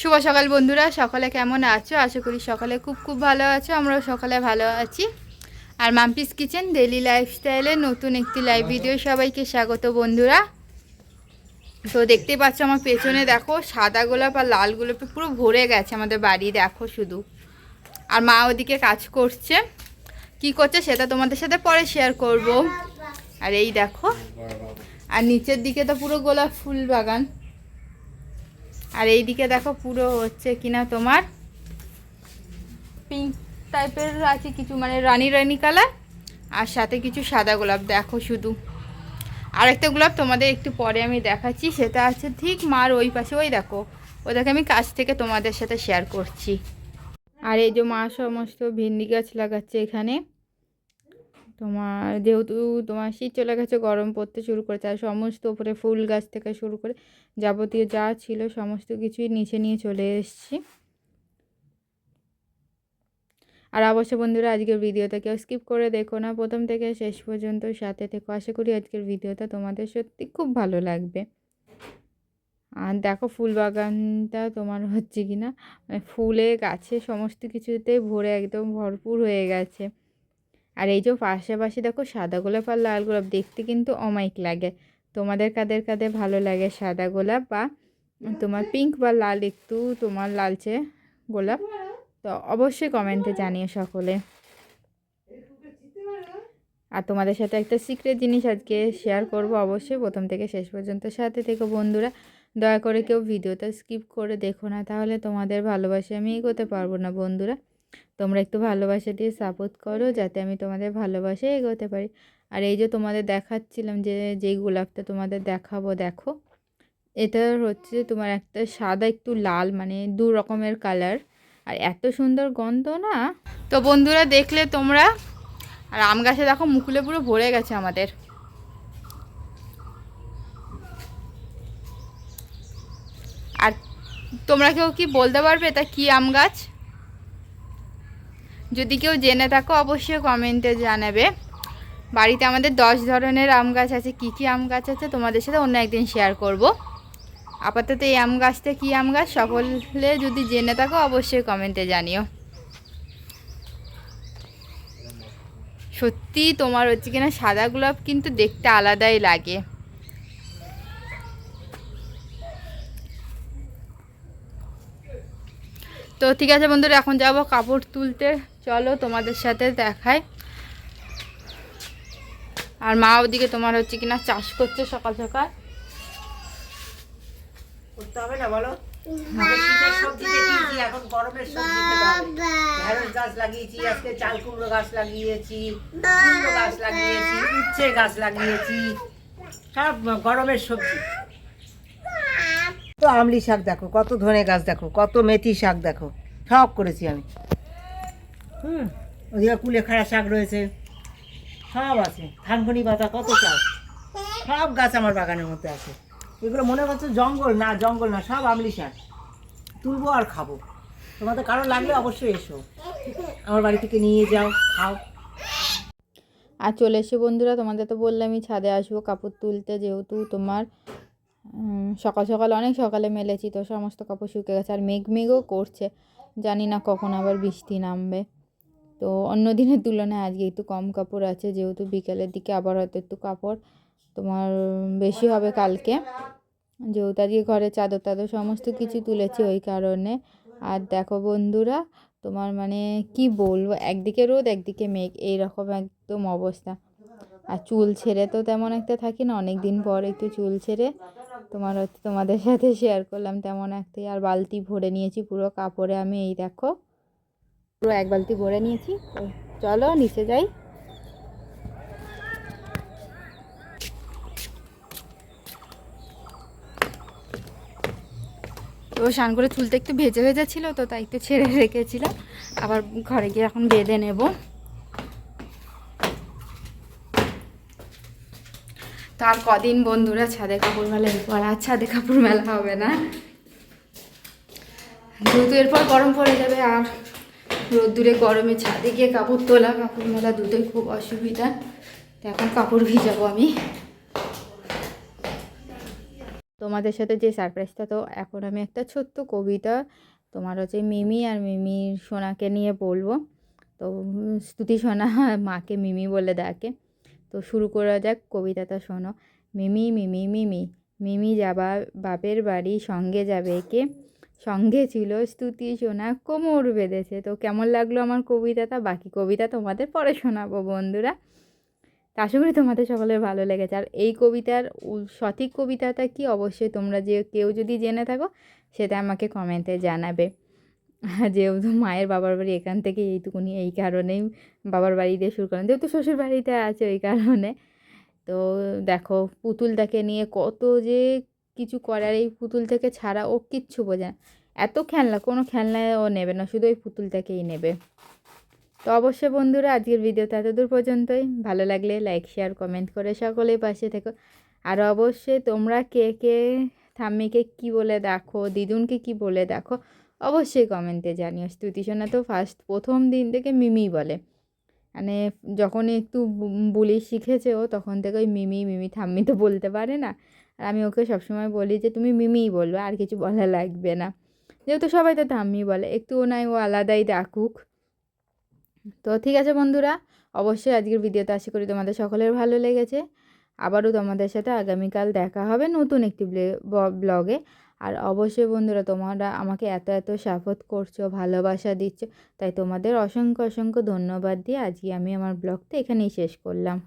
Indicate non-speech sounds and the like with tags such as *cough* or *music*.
শুভ সকাল বন্ধুরা, সকালে কেমন আছো? আশা করি সকালে খুব খুব ভালো আছো, আমরাও সকালে ভালো আছি। আর মাম্পিস কিচেন ডেলি লাইফস্টাইলে নতুন একটি লাইভ ভিডিও সবাইকে স্বাগত বন্ধুরা। তো দেখতে পাচ্ছ আমার পেছনে দেখো, সাদা গোলাপ আর লাল গোলাপে পুরো ভরে গেছে আমাদের বাড়ি, দেখো শুধু। আর মা ওদিকে কাজ করছে। কি করছে সেটা তোমাদের সাথে পরে শেয়ার করব। আর এই দেখো, আর নিচের দিকে তো পুরো গোলাপ ফুল বাগান। আর এইদিকে দেখো পুরো হচ্ছে কিনা তোমার পিঙ্ক টাইপের আছে কিছু মানে রানি রানি কালার আর সাথে কিছু সাদা গোলাপ। দেখো শুধু। আরেকটা গোলাপ তোমাদের একটু পরে আমি দেখাচ্ছি, সেটা আছে ঠিক মার ওই পাশে। ওই দেখো ওটাকে আমি কাছ থেকে তোমাদের সাথে শেয়ার করছি। আর এই যে মা সমস্ত ভেন্ডি গাছ লাগাচ্ছে এখানে। তোমার যেহেতু তোমার শীত চলে গেছে, গরম পড়তে শুরু করেছে, আর সমস্ত উপরে ফুল গাছ থেকে শুরু করে যাবতীয় যা ছিল সমস্ত কিছুই নিচে নিয়ে চলে এসেছি। আর অবশ্য বন্ধুরা, আজকের ভিডিওটা কেউ স্কিপ করে দেখো না, প্রথম থেকে শেষ পর্যন্ত সাথে থেকো। আশা করি আজকের ভিডিওটা তোমাদের সত্যি খুব ভালো লাগবে। আর দেখো ফুল বাগানটা তোমার হচ্ছে কি না মানে ফুলে গাছে সমস্ত কিছুতে ভরে একদম ভরপুর হয়ে গেছে। আর এই যে পাশাপাশি দেখো সাদা গোলাপ আর লাল গোলাপ দেখতে কিন্তু অমাইক লাগে। তোমাদের কাদের কাদের ভালো লাগে সাদা গোলাপ বা তোমার পিঙ্ক বা লাল একটু তোমার লালচে গোলাপ? তো অবশ্যই কমেন্টে জানিও সকলে। আর তোমাদের সাথে একটা সিক্রেট জিনিস আজকে শেয়ার করব অবশ্যই। প্রথম থেকে শেষ পর্যন্ত সাথে থেকে বন্ধুরা। দয়া করে কেউ ভিডিওটা স্কিপ করে দেখো না, তাহলে তোমাদের ভালোবাসে আমি এগোতে পারব না বন্ধুরা। তোমরা একটু ভালোবাসা দিয়ে সাপোর্ট করো যাতে আমি তোমাদের ভালোবাসায় এগোতে পারি। আর এই যে তোমাদের দেখাচ্ছিলাম যে, যেই গোলাপটা তোমাদের দেখাবো, দেখো। এটা হচ্ছে তোমার একটা সাদা একটু লাল মানে দু রকমের কালার আর এত সুন্দর গন্ধ না? তো বন্ধুরা দেখলে তোমরা? আর আম গাছে দেখো মুকুলে পুরো ভরে গেছে আমাদের। আর তোমরা কেউ কি বলতে পারবে এটা কি আম গাছ? যদি কেউ জেনে থাকো, অবশ্যই কমেন্টে জানাবে। বাড়িতে আমাদের দশ ধরনের আম গাছ আছে। কি কি আম গাছ আছে তোমাদের সাথে অন্য একদিন শেয়ার করব। আপাতত এই আম গাছটা কী আম গাছ? সকলে যদি জেনে থাকো, অবশ্যই কমেন্টে জানিও। সত্যি তোমার হচ্ছে কিনা সাদা গোলাপ কিন্তু দেখতে আলাদাই লাগে। তো ঠিক আছে বন্ধুরা এখন যাব কাপড় তুলতে। চলো তোমাদের সাথে দেখায় আর মা ওদিকে তোমার হচ্ছে কিনা চাষ করছে সকাল সকাল। করতে হবে না বলো? শীতের সবজি এখন গরমের সবজি গাছ লাগিয়েছি আজকে চাল কুমড়ো গাছ লাগিয়েছি গাছ লাগিয়েছি উচ্ছে গাছ লাগিয়েছি সব গরমের সবজি। তো আমলি শাক দেখো, কত ধনে গাছ দেখো, কত মেথি শাক দেখো, সব করেছি আমি। হুম, ওদিকে কুলেখাড়া শাক রয়েছে, সব আছে থানকুনি পাতা কত চাষ সব গাছ আমার বাগানের মধ্যে আছে। এগুলো মনে হচ্ছে জঙ্গল, না জঙ্গল না, সব আমলি শাক। তুলবো আর খাব। তোমাদের কারও লাগলে অবশ্যই এসো। আমার বাড়ি থেকে নিয়ে যাও, খাও। আর চলে এসে বন্ধুরা, তোমাদের তো বললামই, ছাদে আসব কাপড় তুলতে, যেহেতু তোমার সকাল সকাল, অনেক সকালে মেলেছি তো, সমস্ত কাপড় শুকে গেছে। আর মেঘ মেঘও করছে, জানি না কখন আবার বৃষ্টি নামবে। তো অন্য দিনের তুলনায় আজকে একটু কম কাপড় আছে, যেহেতু বিকেলের দিকে আবার হয়তো একটু কাপড় তোমার বেশি হবে কালকে। যেহেতু আজকে ঘরে চাদর টাদর সমস্ত কিছু তুলেছি ওই কারণে। আর দেখো বন্ধুরা, তোমার মানে কি বলব, একদিকে রোদ, একদিকে মেঘ, এইরকম একদম অবস্থা। আর চুল ছেড়ে তো তেমন একটা থাকি না অনেক দিন পর একটু চুল ছেড়ে তোমার হচ্ছে তোমাদের সাথে শেয়ার করলাম তেমন একটাই। আর বালতি ভরে নিয়েছি পুরো কাপড়ে আমি, এই দেখো। পুরো এক বালতি ভরে নিয়েছি। চলো, নিচে যাই। তো স্নান করে চুলটা একটু ভেজে ভেজা ছিল, তো তাই একটু ছেড়ে রেখেছিলাম। আবার ঘরে গিয়ে এখন বেঁধে নেব। তার কদিন বন্ধুরা ছাদে কাপড় মেলা এরপর আর ছাদে কাপড় মেলা হবে না। যেহেতু এরপর গরম পড়ে যাবে, আর রোদ্দুরে গরমে ছাদে গিয়ে কাপড় তোলা, কাপড় মেলা দুটোই খুব অসুবিধা। এখন কাপড় ভিজাবো আমি। তোমাদের সাথে যে সারপ্রাইজটা তো এখন আমি একটা ছোট্ট কবিতা, তোমার হচ্ছে মিমি আর মিমির সোনাকে নিয়ে বলব। তো স্তুতি সোনা মাকে মিমি বলে ডাকে। তো শুরু করা যাক, কবিতাটা শোনো। মিমি মিমি মিমি মিমি যাবা বাপের বাড়ি, সঙ্গে যাবে কে? সঙ্গে ছিল স্তুতি সোনা, কোমর বেঁধেছে। তো কেমন লাগল আমার কবিতাটা? বাকি কবিতা তোমাদের পরে শোনাবো বন্ধুরা। তা আশা করি তোমাদের সকলের ভালো লেগেছে। আর এই কবিতার সঠিক কবিতাটা কি? অবশ্যই তোমরা যে কেউ যদি জেনে থাকো, সেটা আমাকে কমেন্টে জানাবে। *laughs* যেহেতু মায়ের বাবার বাড়ি এখান থেকে এইটুকুনি, এই কারণেই বাবার বাড়ি দিয়ে শুরু করলাম। যেহেতু শ্বশুর বাড়িতে আছে ওই কারণে। তো দেখো, পুতুলটাকে নিয়ে কত যে কিছু করার, এই পুতুল থেকে ছাড়া ও কিচ্ছু বোঝে না। এত খেলনা, কোনো খেলনায় ও নেবে না, শুধু ওই পুতুলটাকেই নেবে। তো অবশ্যই বন্ধুরা, আজকের ভিডিওটা এতদূর পর্যন্তই। ভালো লাগলে লাইক, শেয়ার, কমেন্ট করে সকলেই পাশে থেকো। আর অবশ্যই তোমরা কে কে, ঠাম্মিকে কি বলে দেখো, দিদুনকে কি বলে দেখো অবশ্যই কমেন্টে জানিও। স্তুতি সোনা তো ফার্স্ট প্রথম দিন থেকে মিমি বলে। মানে যখন একটু বুলি শিখেছে ও, তখন থেকে ওই মিমি মিমি থাম্মি তো বলতে পারে না। আর আমি ওকে সবসময় বলি যে, তুমি মিমিই বলবে, আর কিছু বলা লাগবে না। যেহেতু সবাই তো ঠাম্মি বলে, একটু ও নাই, ও আলাদাই ডাকুক। তো ঠিক আছে বন্ধুরা, অবশ্যই আজকের ভিডিওতে আশা করি তোমাদের সকলের ভালো লেগেছে। আবারও তোমাদের সাথে আগামীকাল দেখা হবে নতুন একটি ব্লগে আর অবশ্যই বন্ধুরা তোমরা আমাকে এত এত সাপোর্ট করছ, ভালোবাসা দিচ্ছ, তাই তোমাদের অসংখ্য অসংখ্য ধন্যবাদ দিয়ে আজকে আমি আমার ব্লগটা এখানেই শেষ করলাম।